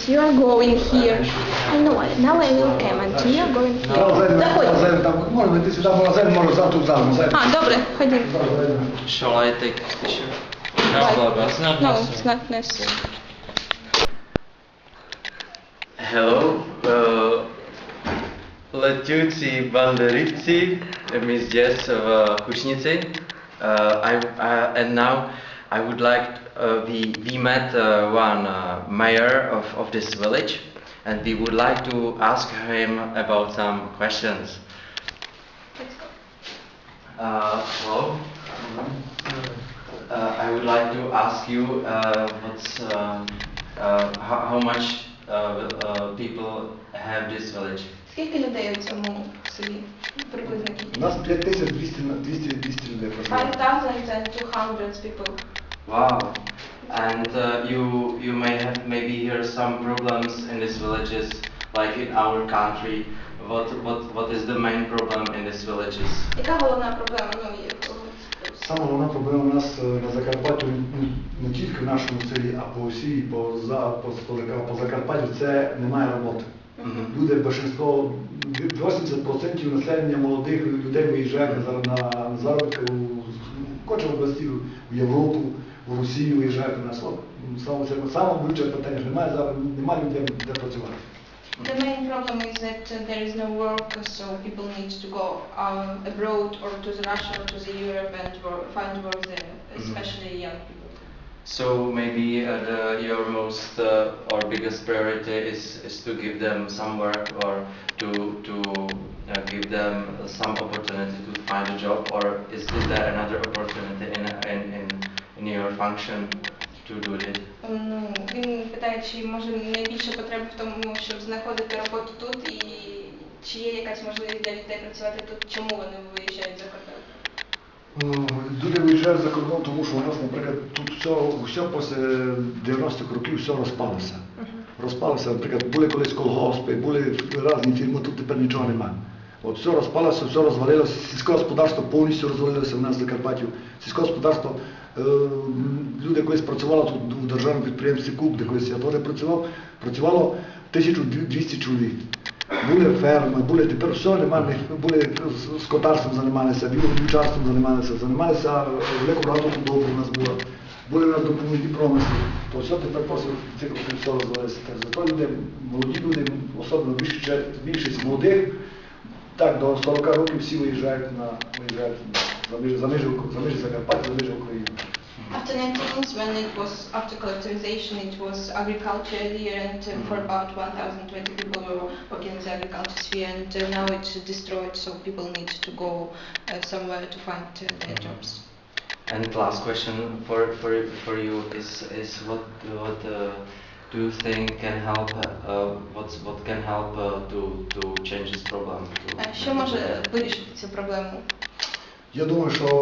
and you are going here. I know it. Now I will come and you are going here. Магазин, Заходь. магазин, там, можна йти сюди в магазин, може завтра в зал. магазин. А, добре, ходім. Shall I take a picture? Why? No, it's not No, necessary. it's not necessary. Hello, uh, letiuci banderici, my zde v Kušnici. Uh, I, uh, and now I would like, uh, we, we met uh, one uh, mayor of, of this village and we would like to ask him about some questions. Uh, hello. Uh, I would like to ask you uh, what's uh, uh, how, how much uh, uh, people have this village? Скільки людей у цьому селі? Приблизно У кількість? нас 5200 на- 200 200 людей проживає. 5200 people. Wow. And uh, you you may have maybe hear some problems in these villages, like in our country. What what what is the main problem in these villages? Яка головна проблема? Ну, є Саме головна проблема у нас е, на Закарпатті, ну, не тільки в нашому селі, а по всій, по, за, по, по, Закар- по Закарпаттю, це немає роботи. Люди, більшинство, 80% населення молодих людей виїжджають на, зар- на заробітки у кожній області, в Європу, в Росію виїжджають на нас. От, Саме, це саме болюче питання, що немає, зараз- немає людей, де працювати. The main problem is that uh, there is no work, so people need to go um, abroad or to the Russia or to the Europe and work, find work there, especially young people. So maybe uh, the, your most uh, or biggest priority is, is to give them some work or to to uh, give them some opportunity to find a job or is, is there another opportunity in, in, in, in function to do it? Ну, він питає, чи може найбільше потреба в тому, щоб знаходити роботу тут, і чи є якась можливість для людей працювати тут, чому вони виїжджають за кордон? Е, Люди виїжджають за кордон, тому що у нас, наприклад, тут все, все після 90-х років все розпалося. Розпалося, наприклад, були колись колгоспи, були різні фірми, тут тепер нічого немає. От все розпалося, все розвалилося, сільське господарство повністю розвалилося в нас в Закарпатті. Сільське господарство, е, люди колись працювали тут в державному підприємстві Куб, де колись я теж працював, працювало 1200 чоловік. Були ферми, були тепер все немає, були з- скотарством займалися, вівчарством займалися, займалися е, велику раду худобу у нас було, були на допоміжні промисли. То все тепер просто все розвалилося. Зато люди, молоді люди, особливо більшість молодих, так, до 40 років всі виїжджають на виїжджають за межі, за межі, Ук- за межі Закарпаття, за межі України. After 19th, when it was after collectivization, it was agriculture here, and uh, for about 1,020 people were working in the agriculture sphere, and uh, now it's destroyed, so people need to go uh, somewhere to find uh, their jobs. And last question for for for you is is what what uh, do you think can help uh, what's what can help uh, to to change this problem? To, Що може вирішити цю проблему? Я думаю, що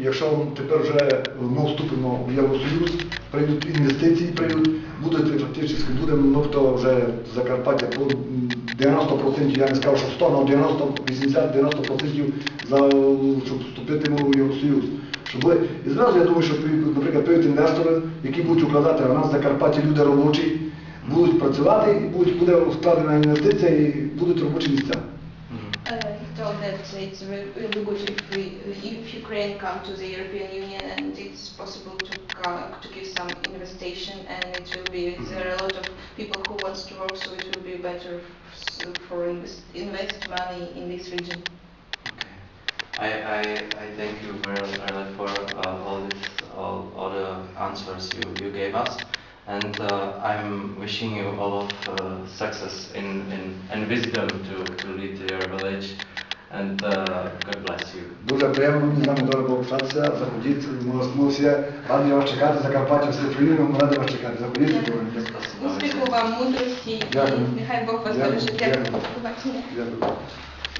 якщо тепер вже ми вступимо в Євросоюз, прийдуть інвестиції, прийдуть, буде фактично, буде ну, хто вже Закарпаття по 90%, я не скажу, що 100, але 90, 80, 90% за, щоб вступити в Євросоюз. Щоб ви, і зразу я думаю, що наприклад, прийдуть інвестори, які будуть укладати, а у нас в Закарпатті люди робочі, будуть працювати, і будуть, буде вкладена інвестиція і будуть робочі місця. Mhm. Uh, he told that it's re- really good if, we, if Ukraine come to the European Union and it's possible to, co- to give some investation and it will be, there are a lot of people who wants to work so it will be better for invest, invest money in this region. Okay. I, I, I thank you very very answers you, you gave us and uh, I'm wishing you all of uh, success in, in and wisdom to, to lead your village and uh, God bless you. Дуже приємно мені з вами добре пообщатися. Заходіть, ми, ми всі раді вас чекати, Закарпаття, всі приїдемо, ми раді вас чекати. Заходіть. Спасибо. Успіху вам, мудрості і Дякую. нехай Бог вас Дякую. береже. Дякую. Дякую. До побачення. Дякую.